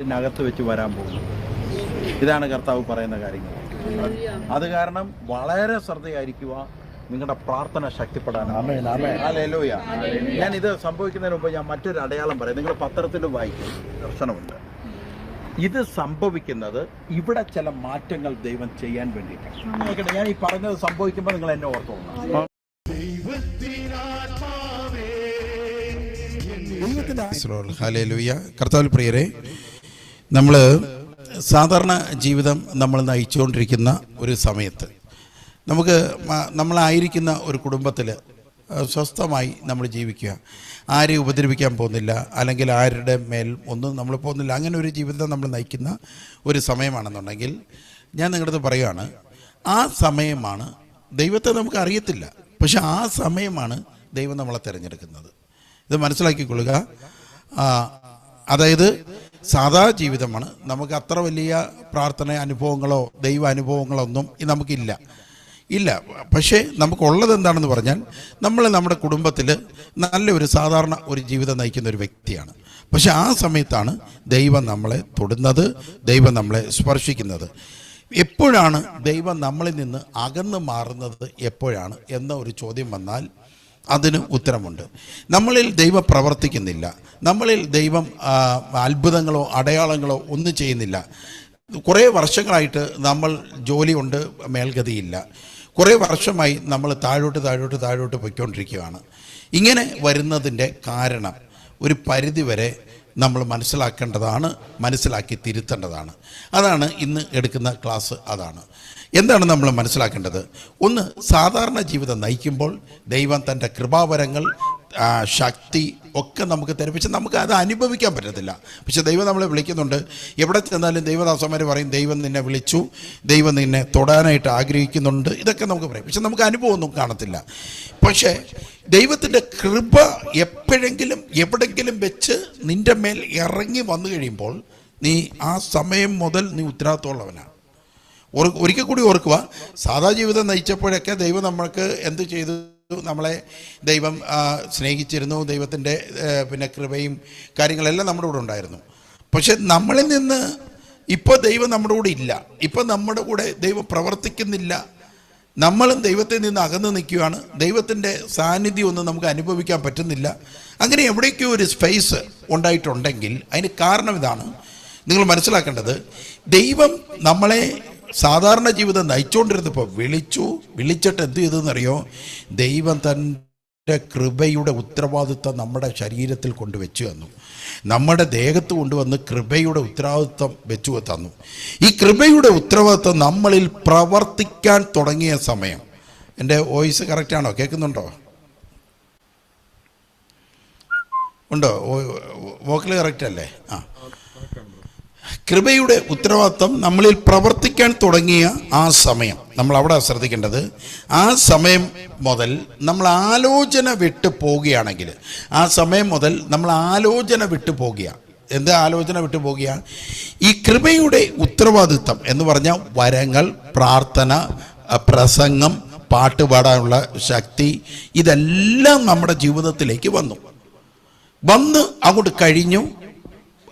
ഇതിനകത്ത് വെച്ച് വരാൻ പോകുന്നു ഇതാണ് കർത്താവ് പറയുന്ന കാര്യങ്ങൾ അത് കാരണം വളരെ ശ്രദ്ധയായിരിക്കുക നിങ്ങളുടെ പ്രാർത്ഥന ശക്തിപ്പെടാൻ ഹല്ലേലൂയ. ഞാൻ ഇത് സംഭവിക്കുന്നതിന് മുമ്പ് ഞാൻ മറ്റൊരു അടയാളം പറയാം നിങ്ങൾ പത്രത്തിൽ വായിക്കും ദർശനമുണ്ട് ഇത് സംഭവിക്കുന്നത് ഇവിടെ ചില മാറ്റങ്ങൾ ദൈവം ചെയ്യാൻ വേണ്ടിയിട്ടാണ് ഞാൻ ഈ പറഞ്ഞത് സംഭവിക്കുമ്പോൾ നിങ്ങൾ എന്നെ ഓർത്തോളണം കർത്താവിൽ പ്രിയരെ നമ്മൾ സാധാരണ ജീവിതം നമ്മൾ നയിച്ചുകൊണ്ടിരിക്കുന്ന ഒരു സമയത്ത് നമുക്ക് നമ്മളായിരിക്കുന്ന ഒരു കുടുംബത്തിൽ സ്വസ്ഥമായി നമ്മൾ ജീവിക്കുക. ആരെയും ഉപദ്രവിക്കാൻ പോകുന്നില്ല അല്ലെങ്കിൽ ആരുടെ മേൽ ഒന്നും നമ്മൾ പോകുന്നില്ല. അങ്ങനെ ഒരു ജീവിതം നമ്മൾ നയിക്കുന്ന ഒരു സമയമാണെന്നുണ്ടെങ്കിൽ ഞാൻ നിങ്ങളുടെ അടുത്ത് പറയുകയാണ് ആ സമയമാണ് ദൈവത്തെ നമുക്ക് അറിയത്തില്ല. പക്ഷെ ആ സമയമാണ് ദൈവം നമ്മളെ തിരഞ്ഞെടുക്കുന്നത്. ഇത് മനസ്സിലാക്കിക്കൊള്ളുക. അതായത് സാധാ ജീവിതമാണ്. നമുക്ക് അത്ര വലിയ പ്രാർത്ഥന അനുഭവങ്ങളോ ദൈവ അനുഭവങ്ങളോ ഒന്നും നമുക്കില്ല. ഇല്ല. പക്ഷേ നമുക്കുള്ളത് എന്താണെന്ന് പറഞ്ഞാൽ നമ്മൾ നമ്മുടെ കുടുംബത്തിൽ നല്ലൊരു സാധാരണ ഒരു ജീവിതം നയിക്കുന്ന ഒരു വ്യക്തിയാണ്. പക്ഷെ ആ സമയത്താണ് ദൈവം നമ്മളെ തൊടുന്നത് ദൈവം നമ്മളെ സ്പർശിക്കുന്നത്. എപ്പോഴാണ് ദൈവം നമ്മളിൽ നിന്ന് അകന്നു മാറുന്നത് എപ്പോഴാണ് എന്ന ഒരു ചോദ്യം വന്നാൽ അതിന് ഉത്തരമുണ്ട്. നമ്മളിൽ ദൈവം പ്രവർത്തിക്കുന്നില്ല. നമ്മളിൽ ദൈവം അത്ഭുതങ്ങളോ അടയാളങ്ങളോ ഒന്നും ചെയ്യുന്നില്ല. കുറേ വർഷങ്ങളായിട്ട് നമ്മൾ ജോലി കൊണ്ട് മേൽഗതിയില്ല. കുറേ വർഷമായി നമ്മൾ താഴോട്ട് താഴോട്ട് താഴോട്ട് പൊയ്ക്കൊണ്ടിരിക്കുകയാണ്. ഇങ്ങനെ വരുന്നതിന്റെ കാരണം ഒരു പരിധി വരെ നമ്മൾ മനസ്സിലാക്കേണ്ടതാണ് മനസ്സിലാക്കി തിരുത്തേണ്ടതാണ്. അതാണ് ഇന്ന് എടുക്കുന്ന ക്ലാസ് അതാണ്. എന്താണ് നമ്മൾ മനസ്സിലാക്കേണ്ടത്? ഒന്ന് സാധാരണ ജീവിതം നയിക്കുമ്പോൾ ദൈവം തന്റെ കൃപാവരങ്ങൾ ശക്തി ഒക്കെ നമുക്ക് തരും. പക്ഷെ നമുക്ക് അത് അനുഭവിക്കാൻ പറ്റത്തില്ല. പക്ഷെ ദൈവം നമ്മളെ വിളിക്കുന്നുണ്ട്. എവിടെ ചെന്നാലും ദൈവദാസന്മാർ പറയും ദൈവം നിന്നെ വിളിച്ചു. ദൈവം നിന്നെ തൊടാനായിട്ട് ആഗ്രഹിക്കുന്നുണ്ട്. ഇതൊക്കെ നമുക്ക് പറയും. പക്ഷെ നമുക്ക് അനുഭവമൊന്നും കാണത്തില്ല. പക്ഷേ ദൈവത്തിന്റെ കൃപ എപ്പോഴെങ്കിലും എവിടെങ്കിലും വെച്ച് നിന്റെ മേൽ ഇറങ്ങി വന്നു കഴിയുമ്പോൾ നീ ആ സമയം മുതൽ നീ ഉത്തരവാദിത്തമുള്ളവനാണ്. ഒരിക്കൽ കൂടി ഓർക്കുക സാധാ ജീവിതം നയിച്ചപ്പോഴൊക്കെ ദൈവം നമ്മൾക്ക് എന്ത് ചെയ്തു? നമ്മളെ ദൈവം സ്നേഹിച്ചിരുന്നു. ദൈവത്തിന്റെ പിന്നെ കൃപയും കാര്യങ്ങളെല്ലാം നമ്മുടെ കൂടെ ഉണ്ടായിരുന്നു. പക്ഷെ നമ്മളിൽ നിന്ന് ഇപ്പോൾ ദൈവം നമ്മുടെ കൂടെ ഇല്ല. ഇപ്പം നമ്മുടെ കൂടെ ദൈവം പ്രവർത്തിക്കുന്നില്ല. നമ്മളും ദൈവത്തിൽ നിന്ന് അകന്നു നിൽക്കുകയാണ്. ദൈവത്തിന്റെ സാന്നിധ്യം ഒന്നും നമുക്ക് അനുഭവിക്കാൻ പറ്റുന്നില്ല. അങ്ങനെ എവിടേക്കോ ഒരു സ്പേസ് ഉണ്ടായിട്ടുണ്ടെങ്കിൽ അതിന് കാരണം ഇതാണ്. നിങ്ങൾ മനസ്സിലാക്കേണ്ടത് ദൈവം നമ്മളെ സാധാരണ ജീവിതം നയിച്ചുകൊണ്ടിരുന്നപ്പോൾ വിളിച്ചു വിളിച്ചിട്ട് എന്ത് ചെയ്തെന്നറിയോ ദൈവം തന്റെ കൃപയുടെ ഉത്തരവാദിത്വം നമ്മുടെ ശരീരത്തിൽ കൊണ്ടുവച്ചു തന്നു. നമ്മുടെ ദേഹത്ത് കൊണ്ടുവന്ന് കൃപയുടെ ഉത്തരവാദിത്വം വെച്ചു തന്നു. ഈ കൃപയുടെ ഉത്തരവാദിത്വം നമ്മളിൽ പ്രവർത്തിക്കാൻ തുടങ്ങിയ സമയം. എന്റെ വോയിസ് കറക്റ്റാണോ കേൾക്കുന്നുണ്ടോ? ഉണ്ടോ? വോക്കൽ കറക്റ്റ് അല്ലേ? ആ. കൃപയുടെ ഉത്തരവാദിത്വം നമ്മളിൽ പ്രവർത്തിക്കാൻ തുടങ്ങിയ ആ സമയം. നമ്മൾ അവിടെ ശ്രദ്ധിക്കേണ്ടത് ആ സമയം മുതൽ നമ്മൾ ആലോചന വിട്ടു പോവുകയാണെങ്കിൽ ആ സമയം മുതൽ നമ്മൾ ആലോചന വിട്ടു പോകുക എന്ത് ആലോചന വിട്ടു പോകുക ഈ കൃപയുടെ ഉത്തരവാദിത്വം എന്ന് പറഞ്ഞാൽ വരങ്ങൾ പ്രാർത്ഥന പ്രസംഗം പാട്ട് പാടാനുള്ള ശക്തി ഇതെല്ലാം നമ്മുടെ ജീവിതത്തിലേക്ക് വന്നു. വന്ന് അങ്ങോട്ട് കഴിഞ്ഞു.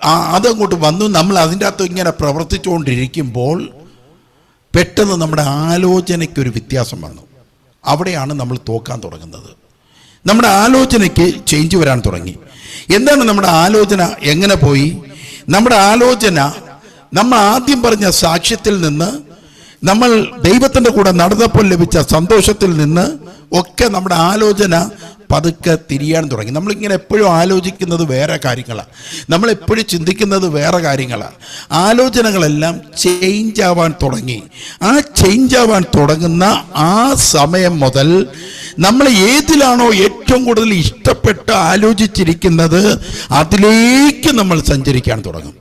അതങ്ങോട്ട് വന്നു. നമ്മൾ അതിന്റെ അകത്ത് ഇങ്ങനെ പ്രവർത്തിച്ചുകൊണ്ടിരിക്കുമ്പോൾ പെട്ടെന്ന് നമ്മുടെ ആലോചനയ്ക്കൊരു വ്യത്യാസം വന്നു. അവിടെയാണ് നമ്മൾ തോക്കാൻ തുടങ്ങുന്നത്. നമ്മുടെ ആലോചനയ്ക്ക് ചേഞ്ച് വരാൻ തുടങ്ങി. എന്താണ് നമ്മുടെ ആലോചന? എങ്ങനെ പോയി? നമ്മുടെ ആലോചന നമ്മൾ ആദ്യം പറഞ്ഞ സാക്ഷ്യത്തിൽ നിന്ന് നമ്മൾ ദൈവത്തിന്റെ കൂടെ നടന്നപ്പോൾ ലഭിച്ച സന്തോഷത്തിൽ നിന്ന് ഒക്കെ നമ്മുടെ ആലോചന പതുക്കെ തിരിയാൻ തുടങ്ങി. നമ്മളിങ്ങനെ എപ്പോഴും ആലോചിക്കുന്നത് വേറെ കാര്യങ്ങളാണ് നമ്മളെപ്പോഴും ചിന്തിക്കുന്നത് വേറെ കാര്യങ്ങളാണ് ആലോചനകളെല്ലാം ചേഞ്ച് ആവാൻ തുടങ്ങി. ആ ചേഞ്ച് ആവാൻ തുടങ്ങുന്ന ആ സമയം മുതൽ നമ്മൾ ഏതിലാണോ ഏറ്റവും കൂടുതൽ ഇഷ്ടപ്പെട്ട് ആലോചിച്ചിരിക്കുന്നത് അതിലേക്ക് നമ്മൾ സഞ്ചരിക്കാൻ തുടങ്ങും.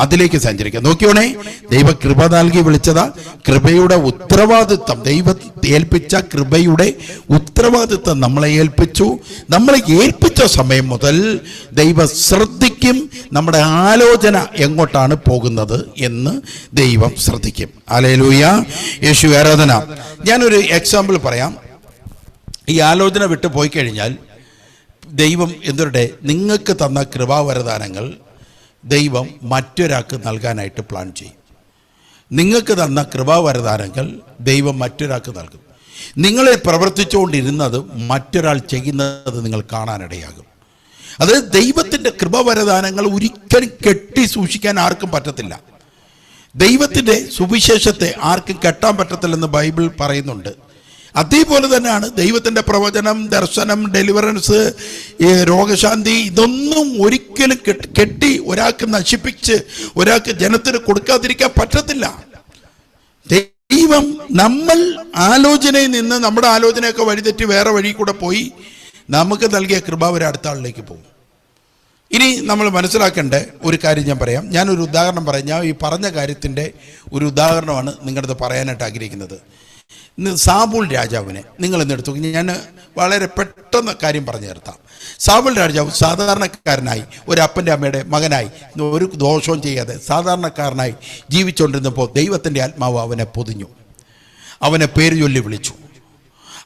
അതിലേക്ക് സഞ്ചരിക്കുക നോക്കിയോണേ ദൈവ കൃപ നൽകി വിളിച്ചതാ. കൃപയുടെ ഉത്തരവാദിത്വം. ദൈവ ഏൽപ്പിച്ച കൃപയുടെ ഉത്തരവാദിത്വം നമ്മളെ ഏൽപ്പിച്ചു. നമ്മളെ ഏൽപ്പിച്ച സമയം മുതൽ ദൈവ ശ്രദ്ധിക്കും. നമ്മുടെ ആലോചന എങ്ങോട്ടാണ് പോകുന്നത് എന്ന് ദൈവം ശ്രദ്ധിക്കും. അലേലൂയ യേശു ആരാധന. ഞാനൊരു എക്സാമ്പിൾ പറയാം. ഈ ആലോചന വിട്ടു പോയി കഴിഞ്ഞാൽ ദൈവം എന്തുരുടെ നിങ്ങൾക്ക് തന്ന കൃപാവരദാനങ്ങൾ ദൈവം മറ്റൊരാൾക്ക് നൽകാനായിട്ട് പ്ലാൻ ചെയ്യും. നിങ്ങൾക്ക് തന്ന കൃപാവരദാനങ്ങൾ ദൈവം മറ്റൊരാൾക്ക് നൽകും. നിങ്ങളെ പ്രവർത്തിച്ചുകൊണ്ടിരുന്നത് മറ്റൊരാൾ ചെയ്യുന്നത് നിങ്ങൾ കാണാനിടയാകും. അതായത് ദൈവത്തിന്റെ കൃപാവരദാനങ്ങൾ ഒരിക്കലും കെട്ടി സൂക്ഷിക്കാൻ ആർക്കും പറ്റത്തില്ല. ദൈവത്തിന്റെ സുവിശേഷത്തെ ആർക്കും കെട്ടാൻ പറ്റത്തില്ലെന്ന് ബൈബിൾ പറയുന്നുണ്ട്. അതേപോലെ തന്നെയാണ് ദൈവത്തിന്റെ പ്രവചനം ദർശനം ഡെലിവറൻസ് രോഗശാന്തി ഇതൊന്നും ഒരിക്കലും കെട്ടി- ഒരാൾക്ക് നശിപ്പിച്ച് ഒരാൾക്ക് ജനത്തിന് കൊടുക്കാതിരിക്കാൻ പറ്റത്തില്ല. ദൈവം നമ്മൾ ആലോചനയിൽ നിന്ന് നമ്മുടെ ആലോചനയൊക്കെ വഴിതെറ്റി വേറെ വഴി കൂടെ പോയി നമുക്ക് നൽകിയ കൃപാവരെ അടുത്ത ആളിലേക്ക് പോകും. ഇനി നമ്മൾ മനസ്സിലാക്കേണ്ട ഒരു കാര്യം ഞാൻ പറയാം. ഞാനൊരു ഉദാഹരണം പറയാം. ഞാൻ ഈ പറഞ്ഞ കാര്യത്തിന്റെ ഒരു ഉദാഹരണമാണ് നിങ്ങളുടെ പറയാനായിട്ട് ആഗ്രഹിക്കുന്നത്. സാബുൾ രാജാവിനെ നിങ്ങൾ എന്നെടുത്തു ഞാൻ വളരെ പെട്ടെന്ന് കാര്യം പറഞ്ഞു നിർത്താം സാബുൾ രാജാവ് സാധാരണക്കാരനായി ഒരു അപ്പന്റെ അമ്മയുടെ മകനായി ഒരു ദോഷവും ചെയ്യാതെ സാധാരണക്കാരനായി ജീവിച്ചുകൊണ്ടിരുന്നപ്പോൾ ദൈവത്തിന്റെ ആത്മാവ് അവനെ പൊതിഞ്ഞു. അവനെ പേര് ചൊല്ലി വിളിച്ചു.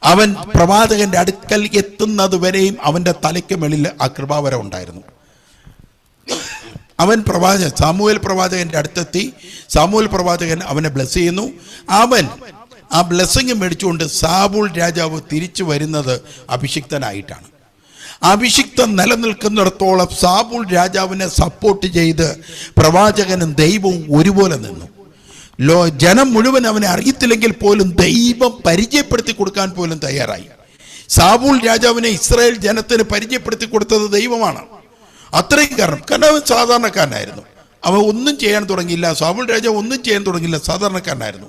അവൻ പ്രവാചകന്റെ അടുക്കൽ എത്തുന്നത് വരെയും അവന്റെ തലയ്ക്ക് മേളിൽ ആ കൃപാവരം ഉണ്ടായിരുന്നു. അവൻ പ്രവാചകൻ സാമൂഹൽ പ്രവാചകന്റെ അടുത്തെത്തി. സാമൂഹൽ പ്രവാചകൻ അവനെ ബ്ലസ് ചെയ്യുന്നു. അവൻ ആ ബ്ലെസ്സിങ് മേടിച്ചുകൊണ്ട് സാബുൾ രാജാവ് തിരിച്ചു വരുന്നത് അഭിഷിക്തനായിട്ടാണ്. അഭിഷിക്തം നിലനിൽക്കുന്നിടത്തോളം സാബുൾ രാജാവിനെ സപ്പോർട്ട് ചെയ്ത് പ്രവാചകനും ദൈവവും ഒരുപോലെ നിന്നു. ലോ ജനം മുഴുവൻ അവനെ അറിയത്തില്ലെങ്കിൽ പോലും ദൈവം പരിചയപ്പെടുത്തി കൊടുക്കാൻ പോലും തയ്യാറായി. സാബൂൾ രാജാവിനെ ഇസ്രായേൽ ജനത്തിന് പരിചയപ്പെടുത്തി കൊടുത്തത് ദൈവമാണ്. അത്രയും കാരണം. കാരണം അവൻ സാധാരണക്കാരനായിരുന്നു. അവൻ ഒന്നും ചെയ്യാൻ തുടങ്ങിയില്ല. സാബുൾ രാജാവ് ഒന്നും ചെയ്യാൻ തുടങ്ങിയില്ല. സാധാരണക്കാരനായിരുന്നു.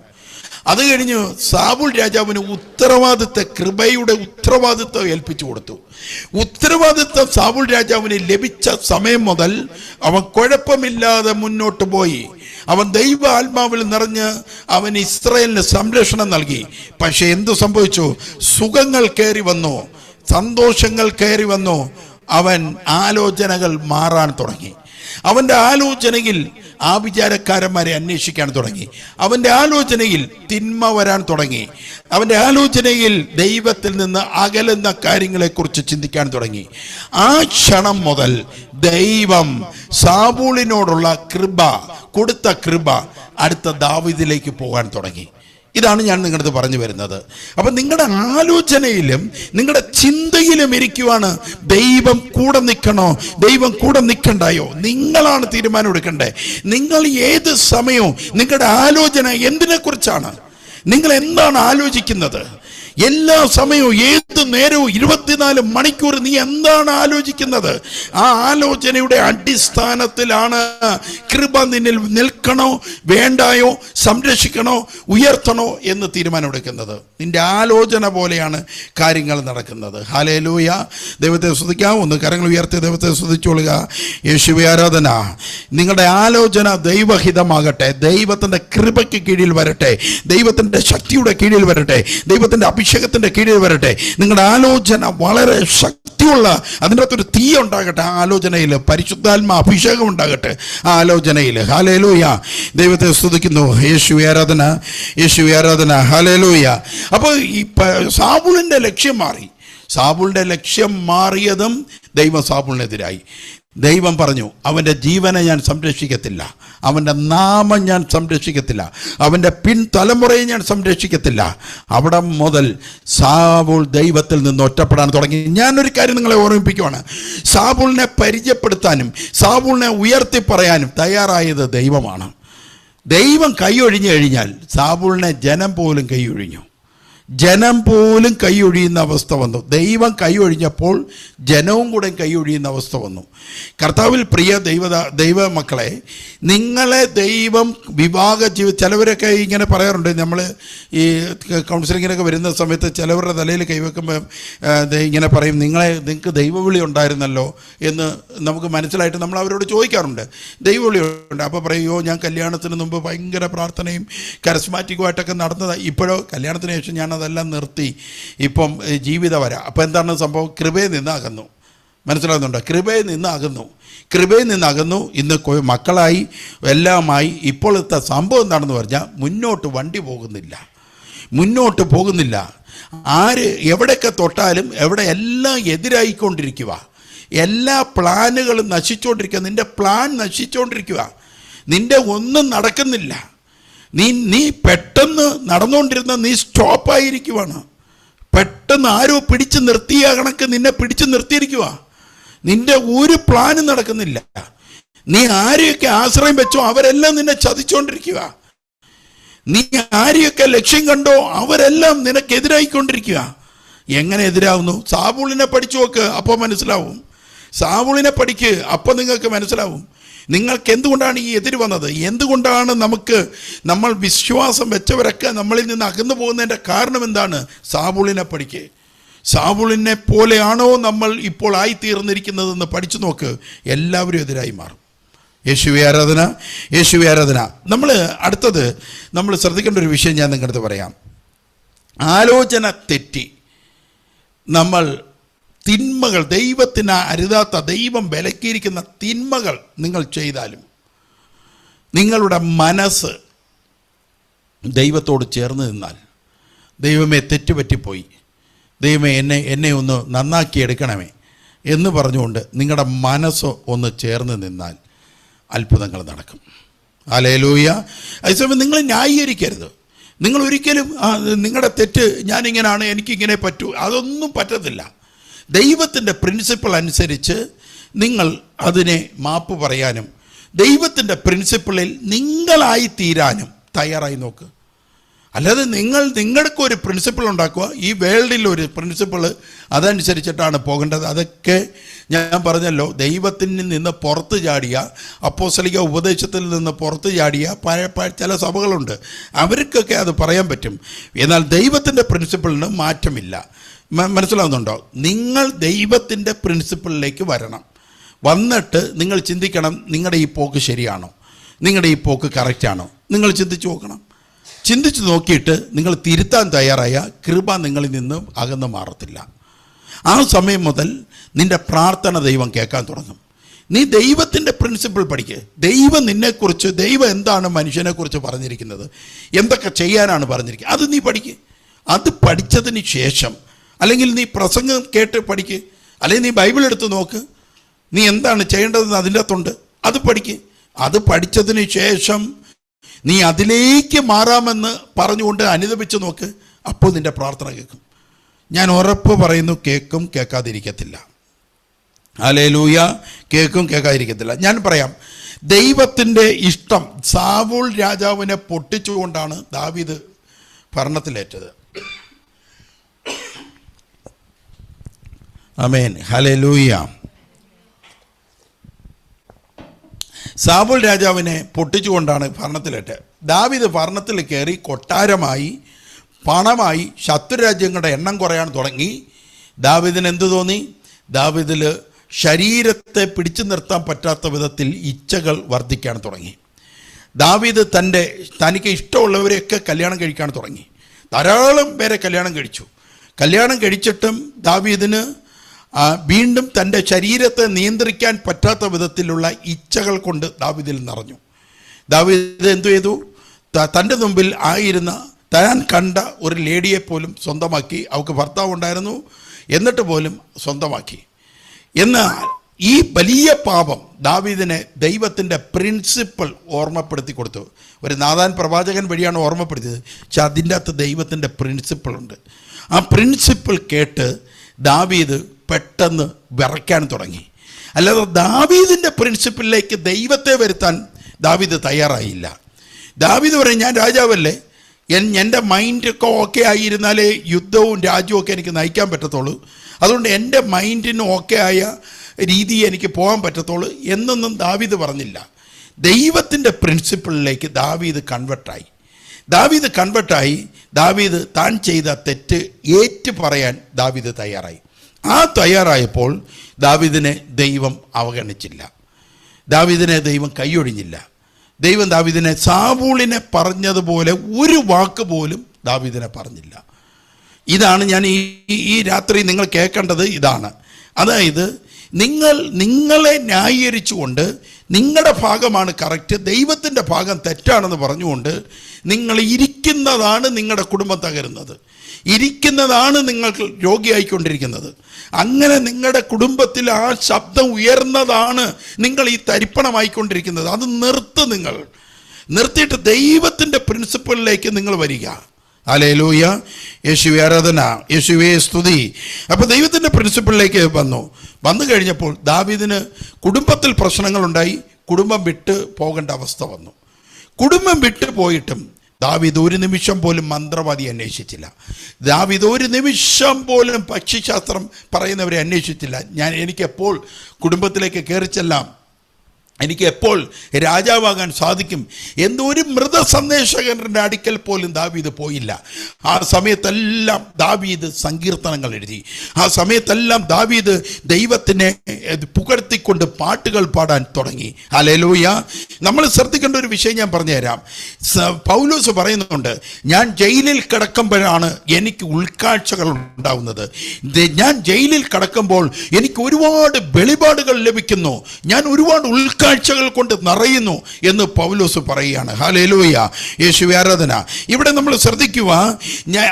അത് കഴിഞ്ഞ് സാബുൾ രാജാവിന് ഉത്തരവാദിത്ത കൃപയുടെ ഉത്തരവാദിത്വം ഏൽപ്പിച്ചു കൊടുത്തു. ഉത്തരവാദിത്വം സാബുൾ രാജാവിന് ലഭിച്ച സമയം മുതൽ അവൻ കുഴപ്പമില്ലാതെ മുന്നോട്ട് പോയി. അവൻ ദൈവ ആത്മാവിൽ നിറഞ്ഞ് അവൻ ഇസ്രയേലിന് സംരക്ഷണം നൽകി. പക്ഷെ എന്തു സംഭവിച്ചു? സുഖങ്ങൾ കയറി വന്നു. സന്തോഷങ്ങൾ കയറി വന്നു. അവൻ ആലോചനകൾ മാറാൻ തുടങ്ങി. അവന്റെ ആലോചനയിൽ ആ വിചാരക്കാരന്മാരെ അന്വേഷിക്കാൻ തുടങ്ങി. അവന്റെ ആലോചനയിൽ തിന്മ വരാൻ തുടങ്ങി. അവന്റെ ആലോചനയിൽ ദൈവത്തിൽ നിന്ന് അകലുന്ന കാര്യങ്ങളെക്കുറിച്ച് ചിന്തിക്കാൻ തുടങ്ങി. ആ ക്ഷണം മുതൽ ദൈവം സാബൂളിനോടുള്ള കൃപ കൊടുത്ത കൃപ അടുത്ത ദാവിദിലേക്ക് പോകാൻ തുടങ്ങി. ഇതാണ് ഞാൻ നിങ്ങളുടെ പറഞ്ഞു വരുന്നത്. അപ്പം നിങ്ങളുടെ ആലോചനയിലും നിങ്ങളുടെ ചിന്തയിലും ഇരിക്കുവാണ് ദൈവം കൂടെ നിൽക്കണോ? ദൈവം കൂടെ നിൽക്കണ്ടായോ? നിങ്ങളാണ് തീരുമാനം എടുക്കണ്ടേ നിങ്ങൾ ഏത് സമയവും നിങ്ങളുടെ ആലോചന എന്തിനെക്കുറിച്ചാണ്? നിങ്ങൾ എന്താണ് ആലോചിക്കുന്നത്? എല്ലാ സമയവും ഏത് നേരവും ഇരുപത്തിനാല് മണിക്കൂർ നീ എന്താണ് ആലോചിക്കുന്നത്? ആ ആലോചനയുടെ അടിസ്ഥാനത്തിലാണ് കൃപ നിന്നിൽ നിൽക്കണോ വേണ്ടായോ സംരക്ഷിക്കണോ ഉയർത്തണോ എന്ന് തീരുമാനമെടുക്കുന്നത്. നിന്റെ ആലോചന പോലെയാണ് കാര്യങ്ങൾ നടക്കുന്നത്. ഹാലേലൂയ ദൈവത്തെ ശ്രദ്ധിക്കാം ഒന്ന് കരങ്ങൾ ഉയർത്തി ദൈവത്തെ ശ്രദ്ധിച്ചോളുക യേശുവി ആരാധന നിങ്ങളുടെ ആലോചന ദൈവഹിതമാകട്ടെ. ദൈവത്തിന്റെ കൃപയ്ക്ക് കീഴിൽ വരട്ടെ. ദൈവത്തിന്റെ ശക്തിയുടെ കീഴിൽ വരട്ടെ. ദൈവത്തിന്റെ അഭിഷേകത്തിന്റെ കീഴിൽ വരട്ടെ. നിങ്ങളുടെ ആലോചന വളരെ ശക്തിയുള്ള അതിന്റെ അകത്തൊരു തീ ഉണ്ടാകട്ടെ. ആ ആലോചനയിൽ പരിശുദ്ധാത്മ അഭിഷേകം ഉണ്ടാകട്ടെ. ആ ആലോചനയിൽ. ഹാലേലൂയ ദൈവത്തെ സ്തുതിക്കുന്നു. യേശു ആരാധന. യേശു ആരാധന. ഹാലേലൂയ അപ്പോൾ ഈ സാബുളിന്റെ ലക്ഷ്യം മാറി. സാബുളിന്റെ ലക്ഷ്യം മാറിയതും ദൈവം സാബുളിനെതിരായി. ദൈവം പറഞ്ഞു അവന്റെ ജീവനെ ഞാൻ സംരക്ഷിക്കത്തില്ല. അവന്റെ നാമം ഞാൻ സംരക്ഷിക്കത്തില്ല. അവന്റെ പിൻതലമുറയെ ഞാൻ സംരക്ഷിക്കത്തില്ല. അവിടെ മുതൽ സാബുൾ ദൈവത്തിൽ നിന്ന് ഒറ്റപ്പെടാൻ തുടങ്ങി. ഞാനൊരു കാര്യം നിങ്ങളെ ഓർമ്മിപ്പിക്കുവാണ്. സാബുളിനെ പരിചയപ്പെടുത്താനും സാബുളിനെ ഉയർത്തി പറയാനും തയ്യാറായത് ദൈവമാണ്. ദൈവം കൈയൊഴിഞ്ഞു കഴിഞ്ഞാൽ സാബുളിനെ ജനം പോലും കൈയൊഴിഞ്ഞു ജനം പോലും കൈയൊഴിയുന്ന അവസ്ഥ വന്നു. ദൈവം കൈയൊഴിഞ്ഞപ്പോൾ ജനവും കൂടെ കൈയൊഴിയുന്ന അവസ്ഥ വന്നു. കർത്താവിൽ പ്രിയ ദൈവത ദൈവ മക്കളെ നിങ്ങളെ ദൈവം വിവാഹ ജീവി ചിലവരൊക്കെ ഇങ്ങനെ പറയാറുണ്ട്. നമ്മൾ ഈ കൗൺസിലിങ്ങിനൊക്കെ വരുന്ന സമയത്ത് ചിലവരുടെ തലയിൽ കൈവെക്കുമ്പോൾ ഇങ്ങനെ പറയും നിങ്ങളെ നിങ്ങൾക്ക് ദൈവവിളി ഉണ്ടായിരുന്നല്ലോ? എന്ന് നമുക്ക് മനസ്സിലായിട്ട് നമ്മൾ അവരോട് ചോദിക്കാറുണ്ട്. ദൈവവിളി ഉണ്ട്. അപ്പോൾ പറയുമോ ഞാൻ കല്യാണത്തിന് മുമ്പ് ഭയങ്കര പ്രാർത്ഥനയും കരസ്മാറ്റിക്കുമായിട്ടൊക്കെ നടന്നതാണ് ഇപ്പോഴോ കല്യാണത്തിന് ശേഷം ഞാൻ അതെല്ലാം നിർത്തി ഇപ്പം ജീവിത വര. അപ്പോൾ എന്താണ് സംഭവം? കൃപയിൽ നിന്നാകുന്നു. മനസ്സിലാകുന്നുണ്ടോ? കൃപയിൽ നിന്നാകുന്നു. കൃപയിൽ നിന്നാകുന്നു. ഇന്ന് മക്കളായി എല്ലാമായി. ഇപ്പോഴത്തെ സംഭവം എന്താണെന്ന് പറഞ്ഞാൽ മുന്നോട്ട് വണ്ടി പോകുന്നില്ല. മുന്നോട്ട് പോകുന്നില്ല. ആര് എവിടെയൊക്കെ തൊട്ടാലും എവിടെ എല്ലാം എതിരായിക്കൊണ്ടിരിക്കുക. എല്ലാ പ്ലാനുകളും നശിച്ചുകൊണ്ടിരിക്കുക നിന്റെ പ്ലാൻ നശിച്ചുകൊണ്ടിരിക്കുക നിന്റെ ഒന്നും നടക്കുന്നില്ല. നീ നീ പെട്ടെന്ന് നടന്നുകൊണ്ടിരുന്ന നീ സ്റ്റോപ്പായിരിക്കുവാണ്. പെട്ടെന്ന് ആരോ പിടിച്ചു നിർത്തിയ കണക്ക് നിന്നെ പിടിച്ചു നിർത്തിയിരിക്കുക നിന്റെ ഒരു പ്ലാനും നടക്കുന്നില്ല. നീ ആരെയൊക്കെ ആശ്രയം വെച്ചോ അവരെല്ലാം നിന്നെ ചതിച്ചുകൊണ്ടിരിക്കുക നീ ആരെയൊക്കെ ലക്ഷ്യം കണ്ടോ അവരെല്ലാം നിനക്കെതിരായിക്കൊണ്ടിരിക്കുക എങ്ങനെ എതിരാവുന്നു? സാബുളിനെ പഠിച്ചു നോക്ക് അപ്പോൾ മനസ്സിലാവും. സാബുളിനെ പഠിക്ക് അപ്പോൾ നിങ്ങൾക്ക് മനസ്സിലാവും. നിങ്ങൾക്ക് എന്തുകൊണ്ടാണ് ഈ എതിര് വന്നത്? എന്തുകൊണ്ടാണ് നമുക്ക് നമ്മൾ വിശ്വാസം വെച്ചവരൊക്കെ നമ്മളിൽ നിന്ന് അകന്നു പോകുന്നതിന്റെ കാരണം എന്താണ്? സാബുളിനെ പഠിക്കുക സാബുളിനെ പോലെയാണോ നമ്മൾ ഇപ്പോൾ ആയിത്തീർന്നിരിക്കുന്നതെന്ന് പഠിച്ചു നോക്ക്. എല്ലാവരും എതിരായി മാറും. യേശുവി ആരാധന യേശുവി ആരാധന. നമ്മൾ അടുത്തത് നമ്മൾ ശ്രദ്ധിക്കേണ്ട ഒരു വിഷയം ഞാൻ നിങ്ങളുടെ പറയാം. ആലോചന തെറ്റി. നമ്മൾ തിന്മകൾ ദൈവത്തിന് അരുതാത്ത ദൈവം വിലക്കിയിരിക്കുന്ന തിന്മകൾ നിങ്ങൾ ചെയ്താലും നിങ്ങളുടെ മനസ്സ് ദൈവത്തോട് ചേർന്ന് നിന്നാൽ ദൈവമേ തെറ്റുപറ്റിപ്പോയി ദൈവമേ എന്നെ എന്നെ ഒന്ന് നന്നാക്കി എടുക്കണമേ എന്ന് പറഞ്ഞുകൊണ്ട് നിങ്ങളുടെ മനസ്സ് ഒന്ന് ചേർന്ന് നിന്നാൽ അത്ഭുതങ്ങൾ നടക്കും. അലേലൂയ അതേസമയം നിങ്ങൾ ന്യായീകരിക്കരുത്. നിങ്ങൾ ഒരിക്കലും നിങ്ങളുടെ തെറ്റ് ഞാനിങ്ങനെയാണ് എനിക്കിങ്ങനെ പറ്റൂ അതൊന്നും പറ്റത്തില്ല. ദൈവത്തിന്റെ പ്രിൻസിപ്പിൾ അനുസരിച്ച് നിങ്ങൾ അതിനെ മാപ്പ് പറയാനും ദൈവത്തിന്റെ പ്രിൻസിപ്പിളിൽ നിങ്ങളായി തീരാനും തയ്യാറായി നോക്ക്. അല്ലാതെ നിങ്ങൾ നിങ്ങൾക്ക് ഒരു പ്രിൻസിപ്പിൾ ഉണ്ടാക്കുക ഈ വേൾഡിൽ ഒരു പ്രിൻസിപ്പിൾ അതനുസരിച്ചിട്ടാണ് പോകേണ്ടത്. അതൊക്കെ ഞാൻ പറഞ്ഞല്ലോ ദൈവത്തിൽ നിന്ന് പുറത്ത് ചാടിയ അപ്പോസ്തലിക ഉപദേശത്തിൽ നിന്ന് പുറത്ത് ചാടിയ ചില സഭകളുണ്ട്. അവർക്കൊക്കെ അത് പറയാൻ പറ്റും. എന്നാൽ ദൈവത്തിന്റെ പ്രിൻസിപ്പിളിന് മാറ്റമില്ല. മനസ്സിലാവുന്നുണ്ടോ? നിങ്ങൾ ദൈവത്തിന്റെ പ്രിൻസിപ്പിളിലേക്ക് വരണം. വന്നിട്ട് നിങ്ങൾ ചിന്തിക്കണം നിങ്ങളുടെ ഈ പോക്ക് ശരിയാണോ? നിങ്ങളുടെ ഈ പോക്ക് കറക്റ്റാണോ നിങ്ങൾ ചിന്തിച്ചു നോക്കണം. ചിന്തിച്ചു നോക്കിയിട്ട് നിങ്ങൾ തിരുത്താൻ തയ്യാറായ കൃപ നിങ്ങളിൽ നിന്ന് അകന്നു മാറത്തില്ല. ആ സമയം മുതൽ നിന്റെ പ്രാർത്ഥന ദൈവം കേൾക്കാൻ തുടങ്ങും. നീ ദൈവത്തിന്റെ പ്രിൻസിപ്പിൾ പഠിക്കുക ദൈവം നിന്നെക്കുറിച്ച് ദൈവം എന്താണ് മനുഷ്യനെക്കുറിച്ച് പറഞ്ഞിരിക്കുന്നത്? എന്തൊക്കെ ചെയ്യാനാണ് പറഞ്ഞിരിക്കുന്നത് അത് നീ പഠിക്കുക അത് പഠിച്ചതിന് ശേഷം അല്ലെങ്കിൽ നീ പ്രസംഗം കേട്ട് പഠിക്ക്. അല്ലെങ്കിൽ നീ ബൈബിൾ എടുത്ത് നോക്ക്. നീ എന്താണ് ചെയ്യേണ്ടതെന്ന് അതിന്റെ അകത്തുണ്ട് അത് പഠിക്ക്. അത് പഠിച്ചതിന് ശേഷം നീ അതിലേക്ക് മാറാമെന്ന് പറഞ്ഞുകൊണ്ട് അനുദപിച്ച് നോക്ക്. അപ്പോൾ നിന്റെ പ്രാർത്ഥന കേൾക്കും. ഞാൻ ഉറപ്പ് പറയുന്നു കേൾക്കും കേൾക്കാതിരിക്കത്തില്ല. അലേലൂയ കേൾക്കും കേൾക്കാതിരിക്കത്തില്ല. ഞാൻ പറയാം ദൈവത്തിന്റെ ഇഷ്ടം സാവൂൾ രാജാവിനെ പൊട്ടിച്ചുകൊണ്ടാണ് ദാവിദ് ഭരണത്തിലേറ്റത്. അമേൻ ഹലേലൂയ സാബുൽ രാജാവിനെ പൊട്ടിച്ചുകൊണ്ടാണ് ഭരണത്തിലേറ്റ്. ദാവിദ് ഭരണത്തിൽ കയറി കൊട്ടാരമായി പണമായി ശത്രുരാജ്യങ്ങളുടെ എണ്ണം കുറയാൻ തുടങ്ങി. ദാവിദിന് എന്തു തോന്നി? ദാവിദിൽ ശരീരത്തെ പിടിച്ചു നിർത്താൻ പറ്റാത്ത വിധത്തിൽ ഇച്ഛകൾ വർദ്ധിക്കാൻ തുടങ്ങി. ദാവീദ് തന്റെ തനിക്ക് ഇഷ്ടമുള്ളവരെയൊക്കെ കല്യാണം കഴിക്കാൻ തുടങ്ങി. ധാരാളം പേരെ കല്യാണം കഴിച്ചു. കല്യാണം കഴിച്ചിട്ടും ദാവീദിന് വീണ്ടും തന്റെ ശരീരത്തെ നിയന്ത്രിക്കാൻ പറ്റാത്ത വിധത്തിലുള്ള ഇച്ഛകൾ കൊണ്ട് ദാവിദിൽ നിറഞ്ഞു. ദാവിദ് എന്തു ചെയ്തു? തന്റെ മുമ്പിൽ ആയിരുന്ന താൻ കണ്ട ഒരു ലേഡിയെ പോലും സ്വന്തമാക്കി. അവൾക്ക് ഭർത്താവ് ഉണ്ടായിരുന്നു. എന്നിട്ട് പോലും സ്വന്തമാക്കി. എന്നാൽ ഈ വലിയ പാപം ദാവീദിനെ ദൈവത്തിന്റെ പ്രിൻസിപ്പിൾ ഓർമ്മപ്പെടുത്തി കൊടുത്തു. ഒരു നാദാൻ പ്രവാചകൻ വഴിയാണ് ഓർമ്മപ്പെടുത്തിയത്. പക്ഷെ അതിന്റെ അകത്ത് ദൈവത്തിന്റെ പ്രിൻസിപ്പിൾ ഉണ്ട് ആ പ്രിൻസിപ്പിൾ കേട്ട് ദാവീദ് പെട്ടെന്ന് വിറയ്ക്കാൻ തുടങ്ങി. അല്ലാതെ ദാവീദിന്റെ പ്രിൻസിപ്പിളിലേക്ക് ദൈവത്തെ വരുത്താൻ ദാവീദ് തയ്യാറായില്ല. ദാവീദ് പറയും ഞാൻ രാജാവല്ലേ? എൻ എന്റെ മൈൻഡൊക്കെ ഓക്കെ ആയിരുന്നാലേ യുദ്ധവും രാജ്യവും ഒക്കെ എനിക്ക് നയിക്കാൻ പറ്റത്തുള്ളൂ. അതുകൊണ്ട് എന്റെ മൈൻഡിന് ഓക്കെ ആയ രീതി എനിക്ക് പോകാൻ പറ്റത്തുള്ളൂ എന്നൊന്നും ദാവീദ് പറഞ്ഞില്ല. ദൈവത്തിന്റെ പ്രിൻസിപ്പിളിലേക്ക് ദാവീദ് കൺവെർട്ടായി ദാവീദ് കൺവെർട്ടായി ദാവീദ് താൻ ചെയ്ത തെറ്റ് ഏറ്റു പറയാൻ ദാവീദ് തയ്യാറായി. ആ തയ്യാറായപ്പോൾ ദാവിദിനെ ദൈവം അവഗണിച്ചില്ല. ദാവിദിനെ ദൈവം കൈയൊഴിഞ്ഞില്ല. ദൈവം ദാവിദിനെ സാബൂളിനെ പറഞ്ഞതുപോലെ ഒരു വാക്ക് പോലും ദാവിദിനെ പറഞ്ഞില്ല. ഇതാണ് ഞാൻ ഈ ഈ- രാത്രി നിങ്ങൾ കേൾക്കേണ്ടത് ഇതാണ്. അതായത് നിങ്ങൾ നിങ്ങളെ ന്യായീകരിച്ചുകൊണ്ട് നിങ്ങളുടെ ഭാഗമാണ് കറക്റ്റ് ദൈവത്തിന്റെ ഭാഗം തെറ്റാണെന്ന് പറഞ്ഞുകൊണ്ട് നിങ്ങൾ ഇരിക്കുന്നതാണ് നിങ്ങളുടെ കുടുംബം തകരുന്നത്. ഇരിക്കുന്നതാണ് നിങ്ങൾ രോഗിയായിക്കൊണ്ടിരിക്കുന്നത്. അങ്ങനെ നിങ്ങളുടെ കുടുംബത്തിൽ ആ ശബ്ദം ഉയർന്നതാണ് നിങ്ങൾ ഈ തരിപ്പണമായിക്കൊണ്ടിരിക്കുന്നത്. അത് നിർത്ത് നിങ്ങൾ. നിർത്തിയിട്ട് ദൈവത്തിന്റെ പ്രിൻസിപ്പളിലേക്ക് നിങ്ങൾ വരിക. അലേലൂയ യേശുവെ ആരാധന. യേശുവെ സ്തുതി. അപ്പോൾ ദൈവത്തിന്റെ പ്രിൻസിപ്പളിലേക്ക് വന്നു. വന്നു കഴിഞ്ഞപ്പോൾ ദാവീദിന് കുടുംബത്തിൽ പ്രശ്നങ്ങളുണ്ടായി. കുടുംബം വിട്ട് പോകേണ്ട അവസ്ഥ വന്നു. കുടുംബം വിട്ടു പോയിട്ടും ദാവീദ് ഒരു നിമിഷം പോലും മന്ത്രവാദി അന്വേഷിച്ചില്ല. ദാവീദ് ഒരു നിമിഷം പോലും പക്ഷിശാസ്ത്രം പറയുന്നവരെ അന്വേഷിച്ചില്ല ഞാൻ എനിക്കെപ്പോൾ കുടുംബത്തിലേക്ക് കയറിച്ചെല്ലാം എനിക്ക് എപ്പോൾ രാജാവാകാൻ സാധിക്കും. എന്തൊരു മൃത സന്ദേശകരുടെ അടുക്കൽ പോലും ദാവീദ് പോയില്ല. ആ സമയത്തെല്ലാം ദാവീദ് സങ്കീർത്തനങ്ങൾ എഴുതി. ആ സമയത്തെല്ലാം ദാവീദ് ദൈവത്തിനെ ഏഹ്, പുകഴ്ത്തിക്കൊണ്ട് പാട്ടുകൾ പാടാൻ തുടങ്ങി. അലേലൂയ നമ്മൾ ശ്രദ്ധിക്കേണ്ട ഒരു വിഷയം ഞാൻ പറഞ്ഞുതരാം. പൗലോസ് പറയുന്നുണ്ട് ഞാൻ ജയിലിൽ കിടക്കുമ്പോഴാണ് എനിക്ക് ഉൾക്കാഴ്ചകൾ ഉണ്ടാവുന്നത്. ഞാൻ ജയിലിൽ കിടക്കുമ്പോൾ എനിക്ക് ഒരുപാട് വെളിപാടുകൾ ലഭിക്കുന്നു. ഞാൻ ഒരുപാട് ഉൾക്കാഴ്ചകൾ കൊണ്ട് നിറയുന്നു എന്ന് പൗലോസ് പറയുകയാണ്. ഹാലേലൂയ യേശു ആരാധന. ഇവിടെ നമ്മൾ ശ്രദ്ധിക്കുക ഞാൻ